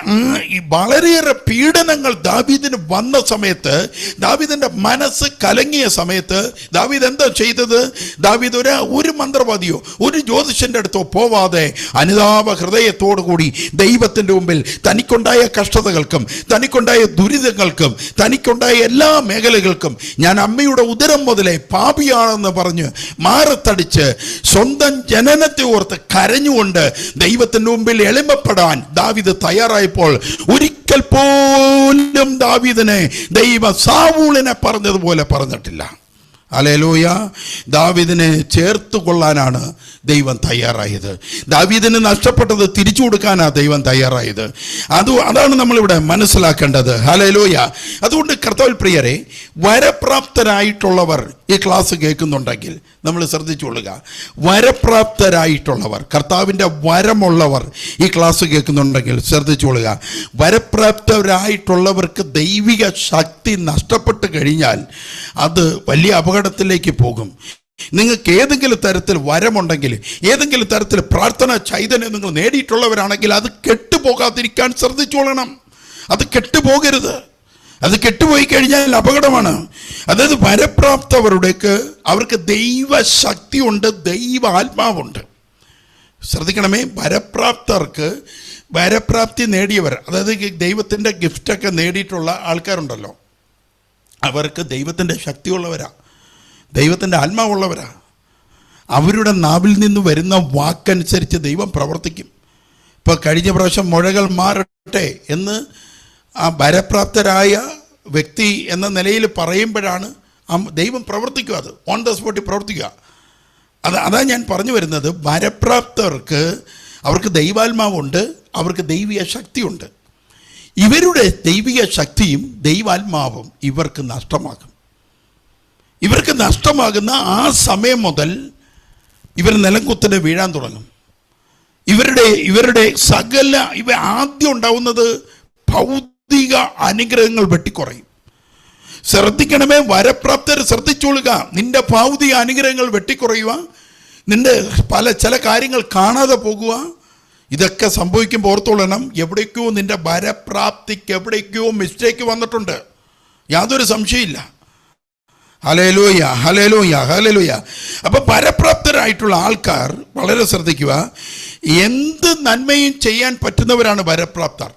വളരെയേറെ പീഡനങ്ങൾ ദാവീദിന് വന്ന സമയത്ത് ദാവീദിന്റെ മനസ്സ് കലങ്ങിയ സമയത്ത് ദാവീദ് എന്താ ചെയ്തത്? ദാവീദ് ഒരു ഒരു മന്ത്രവാദിയോ ഒരു ജ്യോതിഷന്റെ അടുത്തോ പോവാതെ അനുതാപ ഹൃദയത്തോടു കൂടി ദൈവത്തിന്റെ മുമ്പിൽ തനിക്കുണ്ടായ കഷ്ടതകൾക്കും തനിക്കുണ്ടായ ദുരിതങ്ങൾക്കും തനിക്കുണ്ടായ എല്ലാ മേഖലകൾക്കും ഞാൻ അമ്മയുടെ ഉദരം മുതലേ പാപിയാണെന്ന് പറഞ്ഞ് മാറത്തടിച്ച് സ്വന്തം ജനനത്തെ ഓർത്ത് കരഞ്ഞുകൊണ്ട് ദൈവത്തിന്റെ മുമ്പിൽ എളിമപ്പെടാൻ ദാവിദ് തയ്യാറായപ്പോൾ ഒരിക്കൽ പോലും ദാവീദിനെ ദൈവ സാവൂളിനെ പറഞ്ഞതുപോലെ പറഞ്ഞിട്ടില്ല. അലേലൂയ ദാവിദിനെ ചേർത്ത് കൊള്ളാനാണ് ദൈവം തയ്യാറായത്. ദാവീദിന് നഷ്ടപ്പെട്ടത് തിരിച്ചു കൊടുക്കാനാണ് ദൈവം തയ്യാറായത്. അത് അതാണ് നമ്മളിവിടെ മനസ്സിലാക്കേണ്ടത്. ഹലലോയ അതുകൊണ്ട് കർത്തവൽ പ്രിയരെ വരപ്രാപ്തരായിട്ടുള്ളവർ ഈ ക്ലാസ് കേൾക്കുന്നുണ്ടെങ്കിൽ നമ്മൾ ശ്രദ്ധിച്ചുകൊള്ളുക. വരപ്രാപ്തരായിട്ടുള്ളവർ കർത്താവിന്റെ വരമുള്ളവർ ഈ ക്ലാസ് കേൾക്കുന്നുണ്ടെങ്കിൽ ശ്രദ്ധിച്ചുകൊള്ളുക. വരപ്രാപ്തരായിട്ടുള്ളവർക്ക് ദൈവിക ശക്തി നഷ്ടപ്പെട്ട് കഴിഞ്ഞാൽ അത് വലിയ അപകടത്തിലേക്ക് പോകും. നിങ്ങൾക്ക് ഏതെങ്കിലും തരത്തിൽ വരമുണ്ടെങ്കിൽ ഏതെങ്കിലും തരത്തിൽ പ്രാർത്ഥന ചൈതന്യം നിങ്ങൾ നേടിയിട്ടുള്ളവരാണെങ്കിൽ അത് കെട്ടുപോകാതിരിക്കാൻ ശ്രദ്ധിച്ചോളണം അത് കെട്ടുപോകരുത്. അത് കെട്ടുപോയി കഴിഞ്ഞാൽ അപകടമാണ്. അതായത് വരപ്രാപ്തവരുടേക്ക് അവർക്ക് ദൈവശക്തിയുണ്ട് ദൈവ ആത്മാവുണ്ട് ശ്രദ്ധിക്കണമേ വരപ്രാപ്തർക്ക് വരപ്രാപ്തി നേടിയവർ അതായത് ദൈവത്തിന്റെ ഗിഫ്റ്റൊക്കെ നേടിയിട്ടുള്ള ആൾക്കാരുണ്ടല്ലോ. അവർക്ക് ദൈവത്തിന്റെ ശക്തിയുള്ളവരാ ദൈവത്തിന്റെ ആത്മാവുള്ളവരാ. അവരുടെ നാവിൽ നിന്ന് വരുന്ന വാക്കനുസരിച്ച് ദൈവം പ്രവർത്തിക്കും. ഇപ്പോൾ കഴിഞ്ഞ പ്രാവശ്യം മുഴകൾ മാറട്ടെ എന്ന് ആ വരപ്രാപ്തരായ വ്യക്തി എന്ന നിലയിൽ പറയുമ്പോഴാണ് ആ ദൈവം പ്രവർത്തിക്കുക അത്. ഓൺ ദ സ്പോട്ടിൽ പ്രവർത്തിക്കുക. അത് അതാണ് ഞാൻ പറഞ്ഞു വരുന്നത്. വരപ്രാപ്തർക്ക് അവർക്ക് ദൈവാത്മാവുണ്ട് അവർക്ക് ദൈവിക ശക്തിയുണ്ട്. ഇവരുടെ ദൈവിക ശക്തിയും ദൈവാത്മാവും ഇവർക്ക് നഷ്ടമാകും. ഇവർക്ക് നഷ്ടമാകുന്ന ആ സമയം മുതൽ ഇവർ നിലംകുത്തിന് വീഴാൻ തുടങ്ങും. ഇവരുടെ ഇവരുടെ സകല ഇവ ആദ്യം ഉണ്ടാവുന്നത് ഭൗതിക അനുഗ്രഹങ്ങൾ വെട്ടിക്കുറയും. ശ്രദ്ധിക്കണമേ വരപ്രാപ്തർ ശ്രദ്ധിച്ചോളുക. നിന്റെ ഭൗതിക അനുഗ്രഹങ്ങൾ വെട്ടിക്കുറയുക. നിന്റെ പല ചില കാര്യങ്ങൾ കാണാതെ പോകുക. ഇതൊക്കെ സംഭവിക്കുമ്പോൾ ഓർത്തോളണം എവിടേക്കോ നിന്റെ വരപ്രാപ്തിക്ക് എവിടേക്കോ മിസ്റ്റേക്ക് വന്നിട്ടുണ്ട്. യാതൊരു സംശയമില്ല ഹലേലൂയ ഹലേലൂയ ഹലേലൂയ അപ്പൊ വരപ്രാപ്തരായിട്ടുള്ള ആൾക്കാർ വളരെ ശ്രദ്ധിക്കുക. എന്ത് നന്മയും ചെയ്യാൻ പറ്റുന്നവരാണ് വരപ്രാപ്തർ.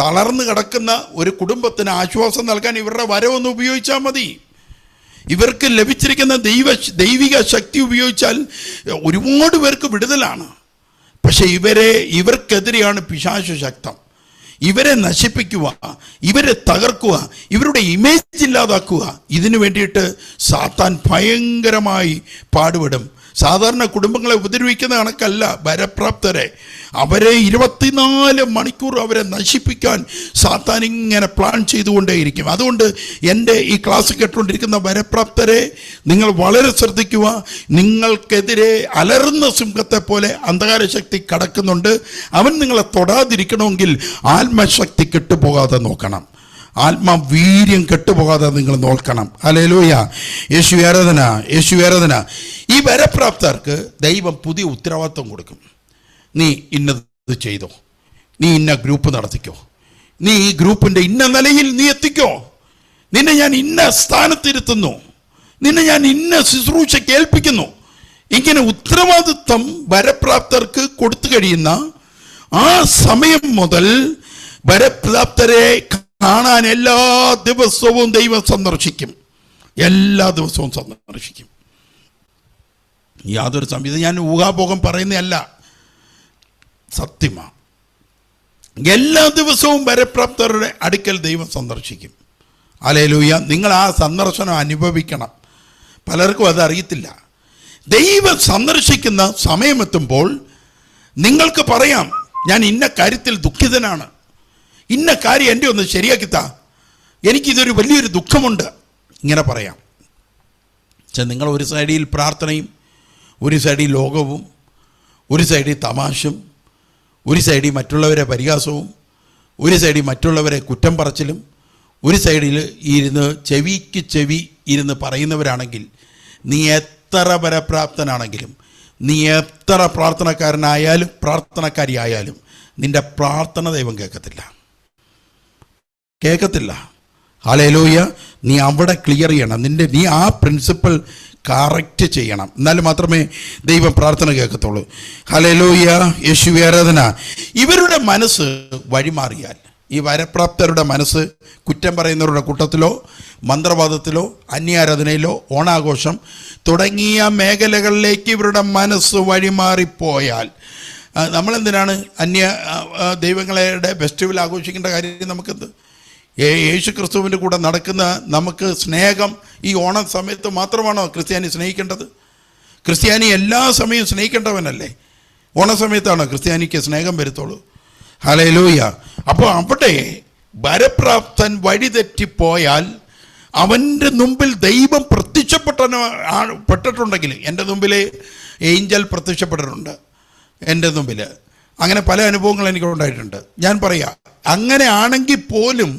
തളർന്നു കിടക്കുന്ന ഒരു കുടുംബത്തിന് ആശ്വാസം നൽകാൻ ഇവരുടെ വരവൊന്ന് ഉപയോഗിച്ചാൽ മതി. ഇവർക്ക് ലഭിച്ചിരിക്കുന്ന ദൈവ ദൈവിക ശക്തി ഉപയോഗിച്ചാൽ ഒരുപാട് പേർക്ക് വിടുതലാണ്. പക്ഷേ ഇവരെ ഇവർക്കെതിരെയാണ് പിശാശു ശക്തം. ഇവരെ നശിപ്പിക്കുക ഇവരെ തകർക്കുക ഇവരുടെ ഇമേജ് ഇല്ലാതാക്കുക ഇതിനു വേണ്ടിയിട്ട് സാത്താൻ ഭയങ്കരമായി പാടുപെടും. സാധാരണ കുടുംബങ്ങളെ ഉപദ്രവിക്കുന്ന കണക്കല്ല വരപ്രാപ്തരെ. അവരെ ഇരുപത്തിനാല് മണിക്കൂർ അവരെ നശിപ്പിക്കാൻ സാത്താൻ ഇങ്ങനെ പ്ലാൻ ചെയ്തുകൊണ്ടേയിരിക്കും. അതുകൊണ്ട് എന്റെ ഈ ക്ലാസ് കേട്ടുകൊണ്ടിരിക്കുന്ന വരപ്രാപ്തരെ നിങ്ങൾ വളരെ ശ്രദ്ധിക്കുക. നിങ്ങൾക്കെതിരെ അലറുന്ന സിംഹത്തെ പോലെ അന്ധകാര ശക്തി കടക്കുന്നുണ്ട്. അവൻ നിങ്ങളെ തൊടാതിരിക്കണമെങ്കിൽ ആത്മശക്തി കെട്ടുപോകാതെ നോക്കണം. ആത്മവീര്യം കെട്ടുപോകാതെ നിങ്ങൾ നോക്കണം അലേലൂയ യേശു ആരാധന യേശു ആരാധന. ഈ വരപ്രാപ്തർക്ക് ദൈവം പുതിയ ഉത്തരവാദിത്വം കൊടുക്കും. നീ ഇന്നത് ചെയ്തോ. നീ ഇന്ന ഗ്രൂപ്പ് നടത്തിക്കോ. നീ ഈ ഗ്രൂപ്പിന്റെ ഇന്ന നിലയിൽ നീ എത്തിക്കോ. നിന്നെ ഞാൻ ഇന്ന സ്ഥാനത്തിരുത്തുന്നു. നിന്നെ ഞാൻ ഇന്ന ശുശ്രൂഷ കേൾപ്പിക്കുന്നു ഇങ്ങനെ ഉത്തരവാദിത്വം വരപ്രാപ്തർക്ക് കൊടുത്തു കഴിയുന്ന ആ സമയം മുതൽ വരപ്രാപ്തരെ കാണാൻ എല്ലാ ദിവസവും ദൈവം സന്ദർശിക്കും. എല്ലാ ദിവസവും സന്ദർശിക്കും. യാതൊരു സംവിധം ഞാൻ ഊഹാഭോഗം പറയുന്നതല്ല. സത്യമാണ് എല്ലാ ദിവസവും വരപ്രാപ്തരുടെ അടുക്കൽ ദൈവം സന്ദർശിക്കും. അലേലൂയ നിങ്ങൾ ആ സന്ദർശനം അനുഭവിക്കണം. പലർക്കും അത് അറിയത്തില്ല. ദൈവം സന്ദർശിക്കുന്ന സമയമെത്തുമ്പോൾ നിങ്ങൾക്ക് പറയാം ഞാൻ ഇന്ന കാര്യത്തിൽ ദുഃഖിതനാണ്. ഇന്ന കാര്യം എന്റെ ഒന്ന് ശരിയാക്കിത്താ. എനിക്കിതൊരു വലിയൊരു ദുഃഖമുണ്ട്. ഇങ്ങനെ പറയാം. പക്ഷെ നിങ്ങൾ ഒരു സൈഡിൽ പ്രാർത്ഥനയും ഒരു സൈഡിൽ ലോകവും ഒരു സൈഡിൽ തമാശും ഒരു സൈഡിൽ മറ്റുള്ളവരെ പരിഹാസവും ഒരു സൈഡിൽ മറ്റുള്ളവരെ കുറ്റം പറച്ചിലും ഒരു സൈഡിൽ ഇരുന്ന് ചെവിക്ക് ചെവി ഇരുന്ന് പറയുന്നവരാണെങ്കിൽ നീ എത്ര പരപ്രാപ്തനാണെങ്കിലും നീ എത്ര പ്രാർത്ഥനക്കാരനായാലും പ്രാർത്ഥനക്കാരിയായാലും നിന്റെ പ്രാർത്ഥന ദൈവം കേൾക്കത്തില്ല. കേൾക്കത്തില്ല. ഹാലേലൂയ നീ അവിടെ ക്ലിയർ ചെയ്യണം. നിന്റെ നീ ആ പ്രിൻസിപ്പൽ കറക്റ്റ് ചെയ്യണം. എന്നാൽ മാത്രമേ ദൈവം പ്രാർത്ഥന കേൾക്കത്തുള്ളൂ. ഹലേലൂയ യേശു ആരാധന. ഇവരുടെ മനസ്സ് വഴിമാറിയാൽ ഈ വരപ്രാപ്തരുടെ മനസ്സ് കുറ്റം പറയുന്നവരുടെ കൂട്ടത്തിലോ മന്ത്രവാദത്തിലോ അന്യാരാധനയിലോ ഓണാഘോഷം തുടങ്ങിയ മേഖലകളിലേക്ക് ഇവരുടെ മനസ്സ് വഴിമാറിപ്പോയാൽ നമ്മളെന്തിനാണ് അന്യ ദൈവങ്ങളുടെ ഫെസ്റ്റിവൽ ആഘോഷിക്കേണ്ട കാര്യം നമുക്കെന്ത്? യേശു ക്രിസ്തുവിന്റെ കൂടെ നടക്കുന്ന നമുക്ക് സ്നേഹം ഈ ഓണ സമയത്ത് മാത്രമാണോ ക്രിസ്ത്യാനി സ്നേഹിക്കേണ്ടത്? ക്രിസ്ത്യാനി എല്ലാ സമയവും സ്നേഹിക്കേണ്ടവനല്ലേ? ഓണ സമയത്താണോ ക്രിസ്ത്യാനിക്ക് സ്നേഹം വരുത്തുള്ളൂ? ഹലയിലൂയ അപ്പോൾ അവിടെ വരപ്രാപ്തൻ വഴിതെറ്റിപ്പോയാൽ അവന്റെ മുമ്പിൽ ദൈവം പ്രത്യക്ഷപ്പെട്ട പെട്ടിട്ടുണ്ടെങ്കിൽ എന്റെ മുമ്പിൽ ഏഞ്ചൽ പ്രത്യക്ഷപ്പെട്ടിട്ടുണ്ട്. എന്റെ മുമ്പിൽ അങ്ങനെ പല അനുഭവങ്ങളും എനിക്ക് ഉണ്ടായിട്ടുണ്ട് ഞാൻ പറയാം അങ്ങനെ ആണെങ്കിൽ പോലും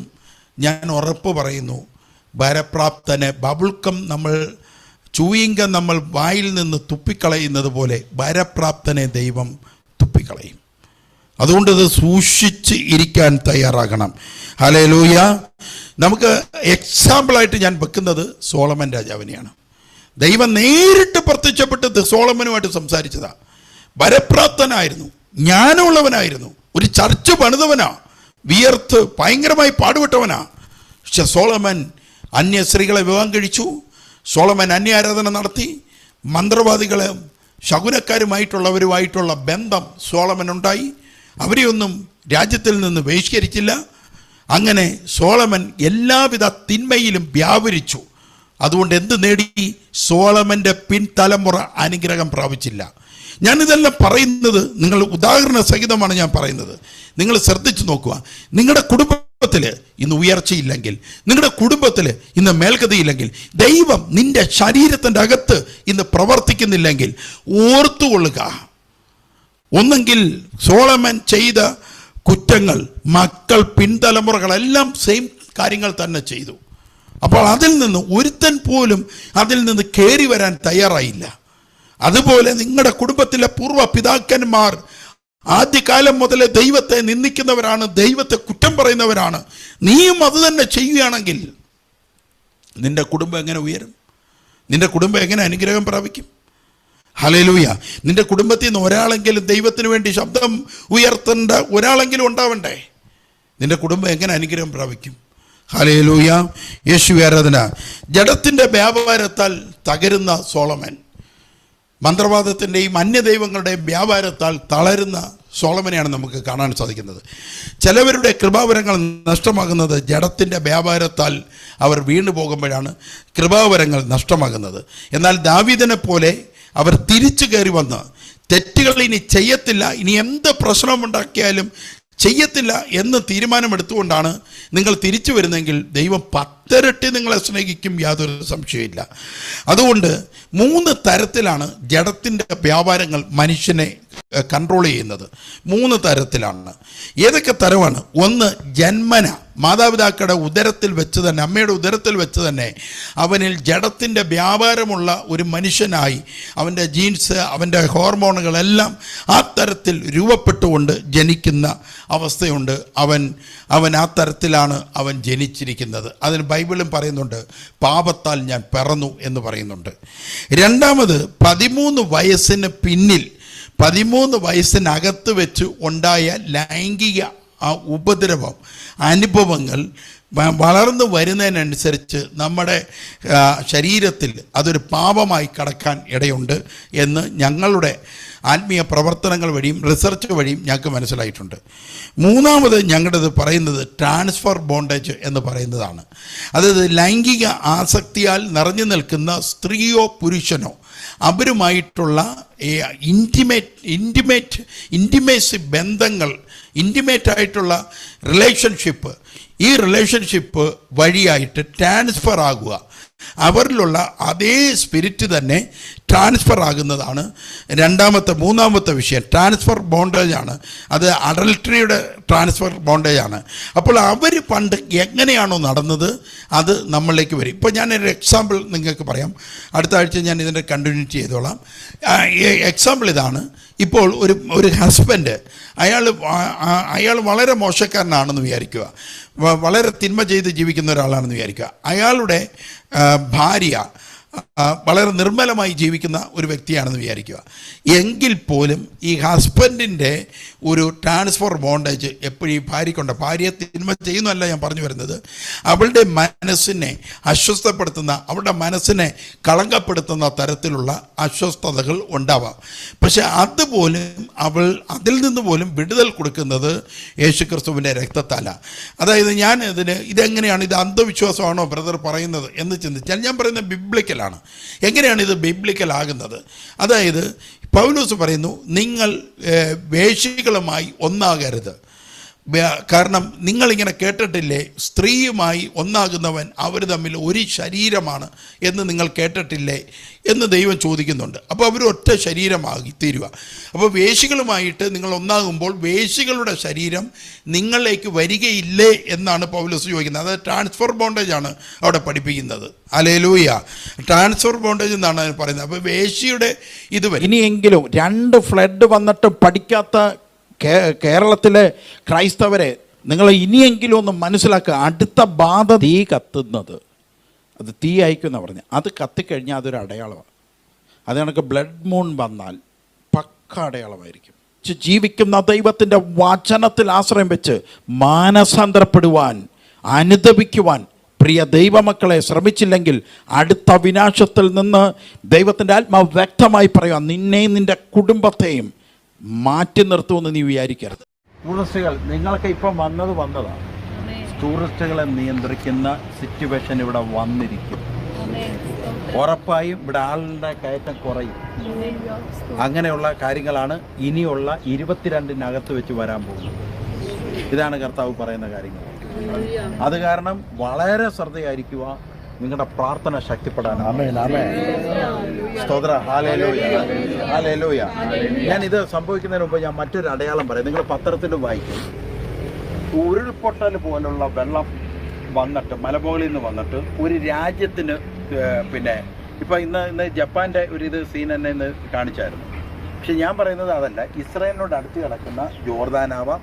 ഞാൻ ഉറപ്പ് പറയുന്നു വരപ്രാപ്തനെ ബബിൾക്കം നമ്മൾ ചൂയിങ്കം നമ്മൾ വായിൽ നിന്ന് തുപ്പിക്കളയുന്നത് പോലെ ഭരപ്രാപ്തനെ ദൈവം തുപ്പിക്കളയും. അതുകൊണ്ട് ഇത് സൂക്ഷിച്ച് ഇരിക്കാൻ തയ്യാറാകണം. ഹലേ ലൂയ നമുക്ക് എക്സാമ്പിളായിട്ട് ഞാൻ വെക്കുന്നത് സോളമൻ രാജാവിനെയാണ്. ദൈവം നേരിട്ട് പ്രത്യക്ഷപ്പെട്ട് സോളമനുമായിട്ട് സംസാരിച്ചതാണ് വരപ്രാപ്തനായിരുന്നു ജ്ഞാനമുള്ളവനായിരുന്നു ഒരു ചർച്ച് പണിതവനാ. വിയർത്ത് ഭയങ്കരമായി പാടുപെട്ടവനാ. പക്ഷെ സോളമൻ അന്യ സ്ത്രീകളെ വിവാഹം കഴിച്ചു. സോളമൻ അന്യാരാധന നടത്തി. മന്ത്രവാദികളെ ശകുനക്കാരുമായിട്ടുള്ളവരുമായിട്ടുള്ള ബന്ധം സോളമൻ ഉണ്ടായി അവരെയൊന്നും രാജ്യത്തിൽ നിന്ന് ബഹിഷ്കരിച്ചില്ല. അങ്ങനെ സോളമൻ എല്ലാവിധ തിന്മയിലും വ്യാപരിച്ചു. അതുകൊണ്ട് എന്ത് നേടി? സോളമന്റെ പിൻതലമുറ അനുഗ്രഹം പ്രാപിച്ചില്ല. ഞാനിതെല്ലാം പറയുന്നത് നിങ്ങൾ ഉദാഹരണ സഹിതമാണ് ഞാൻ പറയുന്നത്. നിങ്ങൾ ശ്രദ്ധിച്ചു നോക്കുക. നിങ്ങളുടെ കുടുംബത്തിൽ ഇന്ന് ഉയർച്ചയില്ലെങ്കിൽ നിങ്ങളുടെ കുടുംബത്തിൽ ഇന്ന് മേൽഗതിയില്ലെങ്കിൽ ദൈവം നിന്റെ ശരീരത്തിന്റെ അകത്ത് ഇന്ന് പ്രവർത്തിക്കുന്നില്ലെങ്കിൽ ഓർത്തുകൊള്ളുക. ഒന്നെങ്കിൽ സോളമൻ ചെയ്ത കുറ്റങ്ങൾ മക്കൾ പിൻതലമുറകളെല്ലാം സെയിം കാര്യങ്ങൾ തന്നെ ചെയ്തു. അപ്പോൾ അതിൽ നിന്ന് ഒരുത്തൻ പോലും അതിൽ നിന്ന് കയറി വരാൻ തയ്യാറായില്ല. അതുപോലെ നിങ്ങളുടെ കുടുംബത്തിലെ പൂർവ പിതാക്കന്മാർ ആദ്യകാലം മുതലേ ദൈവത്തെ നിന്ദിക്കുന്നവരാണ് ദൈവത്തെ കുറ്റം പറയുന്നവരാണ്. നീയും അത് തന്നെ ചെയ്യുകയാണെങ്കിൽ നിന്റെ കുടുംബം എങ്ങനെ ഉയരും? നിന്റെ കുടുംബം എങ്ങനെ അനുഗ്രഹം പ്രാപിക്കും? ഹലലൂയ നിന്റെ കുടുംബത്തിൽ നിന്ന് ഒരാളെങ്കിലും ദൈവത്തിന് വേണ്ടി ശബ്ദം ഉയർത്തേണ്ട ഒരാളെങ്കിലും ഉണ്ടാവണ്ടേ? നിന്റെ കുടുംബം എങ്ങനെ അനുഗ്രഹം പ്രാപിക്കും? ഹലേലൂയ യേശു ആരാധന. ജഡത്തിന്റെ വ്യാപാരത്താൽ തകരുന്ന സോളമൻ. മന്ത്രവാദത്തിന്റെയും അന്യദൈവങ്ങളുടെയും വ്യാപാരത്താൽ തളരുന്ന സോളമനെയാണ് നമുക്ക് കാണാൻ സാധിക്കുന്നത്. ചിലവരുടെ കൃപാവരങ്ങൾ നഷ്ടമാകുന്നത് ജഡത്തിന്റെ വ്യാപാരത്താൽ അവർ വീണു പോകുമ്പോഴാണ് കൃപാവരങ്ങൾ നഷ്ടമാകുന്നത്. എന്നാൽ ദാവീദിനെ പോലെ അവർ തിരിച്ചു കയറി വന്ന് തെറ്റുകൾ ഇനി ചെയ്യത്തില്ല ഇനി എന്ത് പ്രശ്നമുണ്ടാക്കിയാലും ചെയ്യത്തില്ല എന്ന് തീരുമാനമെടുത്തുകൊണ്ടാണ് നിങ്ങൾ തിരിച്ചു വരുന്നതെങ്കിൽ ദൈവം പത്തരട്ടി നിങ്ങളെ സ്നേഹിക്കും യാതൊരു സംശയമില്ല അതുകൊണ്ട് മൂന്ന് തരത്തിലാണ് ജഡത്തിന്റെ വ്യാപാരങ്ങൾ മനുഷ്യനെ കൺട്രോൾ ചെയ്യുന്നത്. മൂന്ന് തരത്തിലാണ്. ഏതൊക്കെ തരമാണ്? ഒന്ന് ജന്മന. മാതാപിതാക്കളുടെ ഉദരത്തിൽ വെച്ച് തന്നെ അമ്മയുടെ ഉദരത്തിൽ വെച്ച് തന്നെ അവനിൽ ജഡത്തിന്റെ വ്യാപാരമുള്ള ഒരു മനുഷ്യനായി അവന്റെ ജീൻസ് അവന്റെ ഹോർമോണുകളെല്ലാം ആ തരത്തിൽ രൂപപ്പെട്ടുകൊണ്ട് ജനിക്കുന്ന അവസ്ഥയുണ്ട്. അവൻ അവൻ ആ തരത്തിലാണ് അവൻ ജനിച്ചിരിക്കുന്നത്. അതിന് ബൈബിളും പറയുന്നുണ്ട് പാപത്താൽ ഞാൻ പിറന്നു എന്ന് പറയുന്നുണ്ട്. രണ്ടാമത് പതിമൂന്ന് വയസ്സിന് പിന്നിൽ പതിമൂന്ന് വയസ്സിനകത്ത് വെച്ച് ഉണ്ടായ ലൈംഗിക ആ ഉപദ്രവം അനുഭവങ്ങൾ വളർന്നു വരുന്നതിനനുസരിച്ച് നമ്മുടെ ശരീരത്തിൽ അതൊരു പാപമായി കടക്കാൻ ഇടയുണ്ട് എന്ന് ഞങ്ങളുടെ ആത്മീയ പ്രവർത്തനങ്ങൾ വഴിയും റിസർച്ച് വഴിയും ഞങ്ങൾക്ക് മനസ്സിലായിട്ടുണ്ട്. മൂന്നാമത് ഞങ്ങളുടേത് പറയുന്നത് ട്രാൻസ്ഫർ ബോണ്ടേജ് എന്ന് പറയുന്നതാണ്. അതായത് ലൈംഗിക ആസക്തിയാൽ നിറഞ്ഞു നിൽക്കുന്ന സ്ത്രീയോ പുരുഷനോ അവരുമായിട്ടുള്ള ഇന്റിമേറ്റ് ഇന്റിമേറ്റ് ഇന്റിമേസി ബന്ധങ്ങൾ ഇന്റിമേറ്റ് ആയിട്ടുള്ള റിലേഷൻഷിപ്പ് ഈ റിലേഷൻഷിപ്പ് വഴിയായിട്ട് ട്രാൻസ്ഫർ ആകുക. അവരിലുള്ള അതേ സ്പിരിറ്റ് തന്നെ ട്രാൻസ്ഫർ ആകുന്നതാണ് രണ്ടാമത്തെ മൂന്നാമത്തെ വിഷയം. ട്രാൻസ്ഫർ ബോണ്ടേജ് ആണ്. അത് അഡൽട്ടറിയുടെ ട്രാൻസ്ഫർ ബോണ്ടേജ് ആണ്. അപ്പോൾ അവർ പണ്ട് എങ്ങനെയാണോ നടന്നത് അത് നമ്മളിലേക്ക് വരും. ഇപ്പോൾ ഞാനൊരു എക്സാമ്പിൾ നിങ്ങൾക്ക് പറയാം. അടുത്ത ആഴ്ച ഞാൻ ഇതിന്റെ കണ്ടിന്യൂറ്റി ചെയ്തോളാം. എക്സാമ്പിൾ ഇതാണ്. ഇപ്പോൾ ഒരു ഒരു ഹസ്ബൻഡ് അയാൾ അയാൾ വളരെ മോശക്കാരനാണെന്ന് വിചാരിക്കുക. വളരെ തിന്മ ചെയ്ത് ജീവിക്കുന്ന ഒരാളാണെന്ന് വിചാരിക്കുക. അയാളുടെ ഭാര്യ വളരെ നിർമ്മലമായി ജീവിക്കുന്ന ഒരു വ്യക്തിയാണെന്ന് വിചാരിക്കുക. എങ്കിൽ പോലും ഈ ഹസ്ബൻഡിന്റെ ഒരു ട്രാൻസ്ഫർ ബോണ്ടേജ് എപ്പോഴും ഭാര്യക്കുണ്ട് ഭാര്യയെ തിന്മ ചെയ്യുന്നതല്ല ഞാൻ പറഞ്ഞു വരുന്നത്. അവളുടെ മനസ്സിനെ അസ്വസ്ഥപ്പെടുത്തുന്ന അവളുടെ മനസ്സിനെ കളങ്കപ്പെടുത്തുന്ന തരത്തിലുള്ള അസ്വസ്ഥതകൾ ഉണ്ടാവാം. പക്ഷെ അതുപോലും അവൾ അതിൽ നിന്ന് പോലും വിടുതൽ കൊടുക്കുന്നത് യേശുക്രിസ്തുവിന്റെ രക്തത്താലാണ്. അതായത് ഞാൻ ഇതിന് ഇതെങ്ങനെയാണ് ഇത് അന്ധവിശ്വാസമാണോ ബ്രദർ പറയുന്നത് എന്ന് ചിന്തിച്ചാൽ ഞാൻ പറയുന്നത് ബിബ്ലിക്കലാണ് എങ്ങനെയാണ് ഇത് ബിബ്ലിക്കൽ ആകുന്നത്? അതായത് പൗലോസ് പറയുന്നു നിങ്ങൾ വേഷികളുമായി ഒന്നാകരുത്. കാരണം നിങ്ങളിങ്ങനെ കേട്ടിട്ടില്ലേ? സ്ത്രീയുമായി ഒന്നാകുന്നവൻ അവർ തമ്മിൽ ഒരു ശരീരമാണ് എന്ന് നിങ്ങൾ കേട്ടിട്ടില്ലേ? എന്ന് ദൈവം ചോദിക്കുന്നുണ്ട്. അപ്പോൾ അവർ ഒറ്റ ശരീരമാകി തീരുക. അപ്പോൾ വേശികളുമായിട്ട് നിങ്ങൾ ഒന്നാകുമ്പോൾ വേശികളുടെ ശരീരം നിങ്ങളിലേക്ക് വരികയില്ലേ എന്നാണ് പൗലസ് ചോദിക്കുന്നത്. അത് ട്രാൻസ്ഫർ ബോണ്ടേജ് ആണ് അവിടെ പഠിപ്പിക്കുന്നത്. അലേലൂയ ട്രാൻസ്ഫർ ബോണ്ടേജ് എന്നാണ് പറയുന്നത്. അപ്പോൾ വേശിയുടെ ഇത് ഇനിയെങ്കിലും രണ്ട് ഫ്ലഡ് വന്നിട്ട് പഠിക്കാത്ത കേരളത്തിലെ ക്രൈസ്തവരെ നിങ്ങൾ ഇനിയെങ്കിലും ഒന്ന് മനസ്സിലാക്കുക. അടുത്ത ബാധ തീ കത്തുന്നത്. അത് തീ അയക്കുമെന്ന് പറഞ്ഞു. അത് കത്തിക്കഴിഞ്ഞാൽ അതൊരു അടയാളമാണ് അത് കണക്ക് ബ്ലഡ് മൂൺ വന്നാൽ പക്ക അടയാളമായിരിക്കും. ജീവിക്കുന്ന ദൈവത്തിന്റെ വചനത്തിൽ ആശ്രയം വെച്ച് മാനസാന്തരപ്പെടുവാൻ അനുദപിക്കുവാൻ പ്രിയ ദൈവമക്കളെ ശ്രമിച്ചില്ലെങ്കിൽ അടുത്ത വിനാശത്തിൽ നിന്ന് ദൈവത്തിന്റെ ആത്മാവ് വ്യക്തമായി പറയുക നിന്നെയും നിന്റെ കുടുംബത്തെയും മാറ്റി നിർത്തുമെന്ന് നീ വിചാരിക്കരുത്. ടൂറിസ്റ്റുകൾ നിങ്ങൾക്ക് ഇപ്പം വന്നത് വന്നതാണ്. ടൂറിസ്റ്റുകളെ നിയന്ത്രിക്കുന്ന സിറ്റുവേഷൻ ഇവിടെ വന്നിരിക്കും. ഉറപ്പായും ഇവിടെ ആളുടെ കയറ്റം കുറയും. അങ്ങനെയുള്ള കാര്യങ്ങളാണ് ഇനിയുള്ള ഇരുപത്തിരണ്ടിനകത്ത് വെച്ച് വരാൻ പോകുന്നത്. ഇതാണ് കർത്താവ് പറയുന്ന കാര്യങ്ങൾ. അത് കാരണം വളരെ ശ്രദ്ധയായിരിക്കുക. നിങ്ങളുടെ പ്രാർത്ഥന ശക്തിപ്പെടാൻ സ്തോത്ര ഹാലേലൂയ ഞാൻ ഇത് സംഭവിക്കുന്നതിന് മുമ്പ് ഞാൻ മറ്റൊരു അടയാളം പറയാം. നിങ്ങൾ പത്രത്തിൽ വായിക്കും. ഉരുൾപൊട്ടൽ പോലുള്ള വെള്ളം വന്നിട്ട് മലമുകളിൽ നിന്ന് വന്നിട്ട് ഒരു രാജ്യത്തിന് പിന്നെ ഇപ്പൊ ഇന്ന് ഇന്ന് ജപ്പാന്റെ ഒരു ഇത് സീൻ എന്നെ ഇന്ന് കാണിച്ചായിരുന്നു. പക്ഷെ ഞാൻ പറയുന്നത് അതല്ല. ഇസ്രായേലിനോട് അടുത്ത് കിടക്കുന്ന ജോർദാനാവാം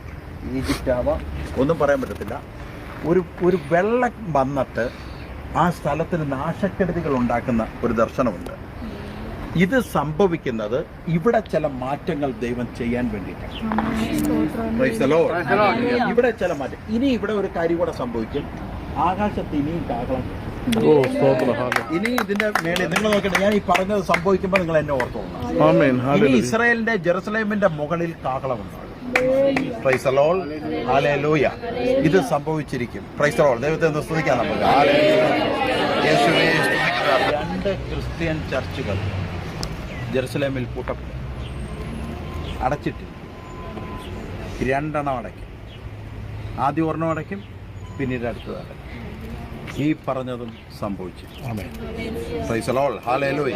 ഈജിപ്റ്റാവാം ഒന്നും പറയാൻ പറ്റത്തില്ല. ഒരു ഒരു വെള്ളം വന്നിട്ട് ആ സ്ഥലത്തിന് നാശക്കെടുതികൾ ഉണ്ടാക്കുന്ന ഒരു ദർശനമുണ്ട്. ഇത് സംഭവിക്കുന്നത് ഇവിടെ ചില മാറ്റങ്ങൾ ദൈവം ചെയ്യാൻ വേണ്ടിയിട്ടാണ്. ഇവിടെ ചില മാറ്റം. ഇനി ഇവിടെ ഒരു കാര്യം കൂടെ സംഭവിക്കും. ആകാശത്ത് ഇനിയും കാകളം ഇനി ഇതിന്റെ മേളിൽ നിങ്ങൾ നോക്കട്ടെ ഞാൻ ഈ പറഞ്ഞത് സംഭവിക്കുമ്പോൾ നിങ്ങൾ എന്നെ ഓർത്തോളണം. ഇനി ഇസ്രായേലിന്റെ ജെറുസലേമിന്റെ മുകളിൽ കാഹളം ഉണ്ടാകും പ്രൈസ് അലോൾ ഹാലേലൂയ ഇത് സംഭവിച്ചിരിക്കും. പ്രൈസ് അലോൾ ദൈവത്തെ ഒന്ന് സ്തുതിക്കാം നമുക്ക്. രണ്ട് ക്രിസ്ത്യൻ ചർച്ചുകൾ ജെറുസലേമിൽ കൂട്ടപ്പെട്ടു അടച്ചിട്ട് രണ്ടെണ്ണം അടയ്ക്കും. ആദ്യം ഒരെണ്ണം അടയ്ക്കും പിന്നീട് അടുത്തത് അടയ്ക്കും. ഈ പറഞ്ഞതും സംഭവിച്ചു പ്രൈസ് അലോൾ ഹാലേലൂയ